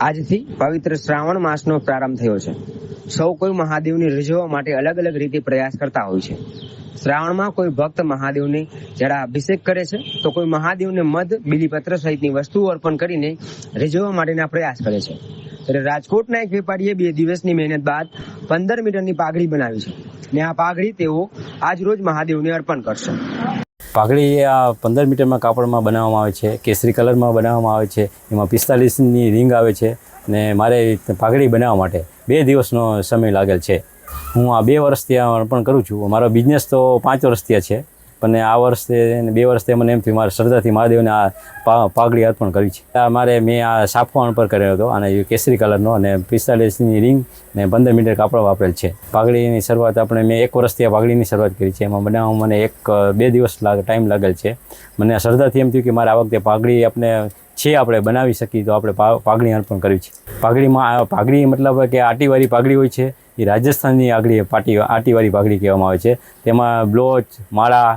આજથી પવિત્ર શ્રાવણ માસનો પ્રારંભ થયો છે. સૌ કોઈ મહાદેવને રીઝવવા માટે અલગ અલગ રીતે પ્રયાસ કરતા હોય છે. શ્રાવણમાં કોઈ ભક્ત મહાદેવને જરા અભિષેક કરે છે, તો કોઈ મહાદેવને મધ, બીલીપત્ર સહિતની વસ્તુઓ અર્પણ કરીને રીઝવવા માટેના પ્રયાસ કરે છે. ત્યારે રાજકોટના એક વેપારીએ બે દિવસની મહેનત બાદ પંદર મીટરની પાઘડી બનાવી છે. ને આ પાઘડી તેઓ આજ રોજ મહાદેવને અર્પણ કરશે. પાઘડી આ પંદર મીટરમાં કાપડમાં બનાવવામાં આવે છે, કેસરી કલરમાં બનાવવામાં આવે છે, એમાં પિસ્તાલીસની રિંગ આવે છે ને મારે પાઘડી બનાવવા માટે બે દિવસનો સમય લાગેલ છે. હું આ બે વર્ષથી આ અર્પણ કરું છું. મારો બિઝનેસ તો પાંચ વર્ષથી છે. પણ આ વર્ષે બે વર્ષે મને એમ થયું, મારે શ્રદ્ધાથી મહાદેવને આ પાઘડી અર્પણ કરી છે. આ મારે મેં આ સાફવાણ અર્પણ કર્યો હતો અને કેસરી કલરનો અને પિસ્તાલીસની રિંગ ને પંદર મીટર કાપડ વાપરેલ છે. પાઘડીની શરૂઆત આપણે મેં એક વર્ષથી આ પાઘડીની શરૂઆત કરી છે. એમાં બનાવવામાં મને એક, બે દિવસ લાગ, ટાઈમ લાગેલ છે. મને શ્રદ્ધાથી એમ થયું કે મારે આ વખતે પાઘડી આપણે છે આપણે બનાવી શકીએ તો આપણે પાઘડી અર્પણ કરવી છે. પાઘડીમાં પાઘડી મતલબ કે આટીવાળી પાઘડી હોય છે. એ રાજસ્થાનની આગળી પાટી આટીવાળી પાઘડી કહેવામાં આવે છે. તેમાં બ્લોચ, માળા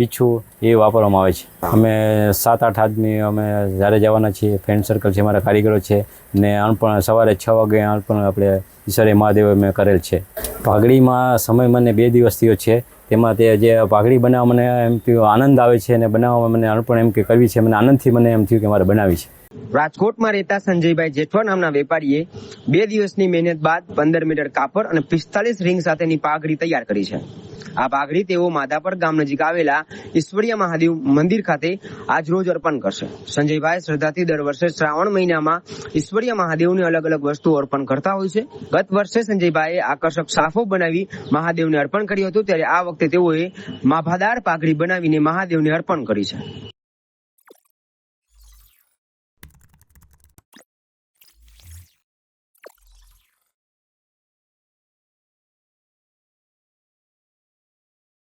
પીછું એ વાપરવામાં આવે છે. અમે સાત આઠ આદમી અમે જ્યારે જવાના છીએ ફ્રેન્ડ સર્કલ છે મારા કારીગરો છે ને અર્પણ સવારે છ વાગે અર્પણ આપણે ઈશ્વરે મહાદેવ મેં કરેલ છે. પાઘડીમાં સમય મને બે દિવસ થયો છે. તેમાં તે જે પાઘડી બનાવવા મને એમ થયું આનંદ આવે છે અને બનાવવા મને અર્પણ એમ કે કરવી છે મને આનંદથી મને એમ થયું કે મારે બનાવી છે. રાજકોટમાં રહેતા સંજયભાઈ જેઠવા નામના વેપારીએ બે દિવસની મહેનત બાદ પંદર મીટર કાપડ અને પિસ્તાલીસ રિંગ સાથેની પાઘડી તૈયાર કરી છે. આ પાઘડી તેઓ માધાપર ગામ નજીક આવેલા ઈશ્વરીય મહાદેવ મંદિર ખાતે આજ રોજ અર્પણ કરશે. સંજયભાઈ શ્રદ્ધાથી દર વર્ષે શ્રાવણ મહિનામાં ઈશ્વરીય મહાદેવને અલગ અલગ વસ્તુઓ અર્પણ કરતા હોય છે. ગત વર્ષે સંજયભાઈએ આકર્ષક સાફો બનાવી મહાદેવને અર્પણ કર્યું હતું, ત્યારે આ વખતે તેઓએ માભાદાર પાઘડી બનાવીને મહાદેવને અર્પણ કરી છે.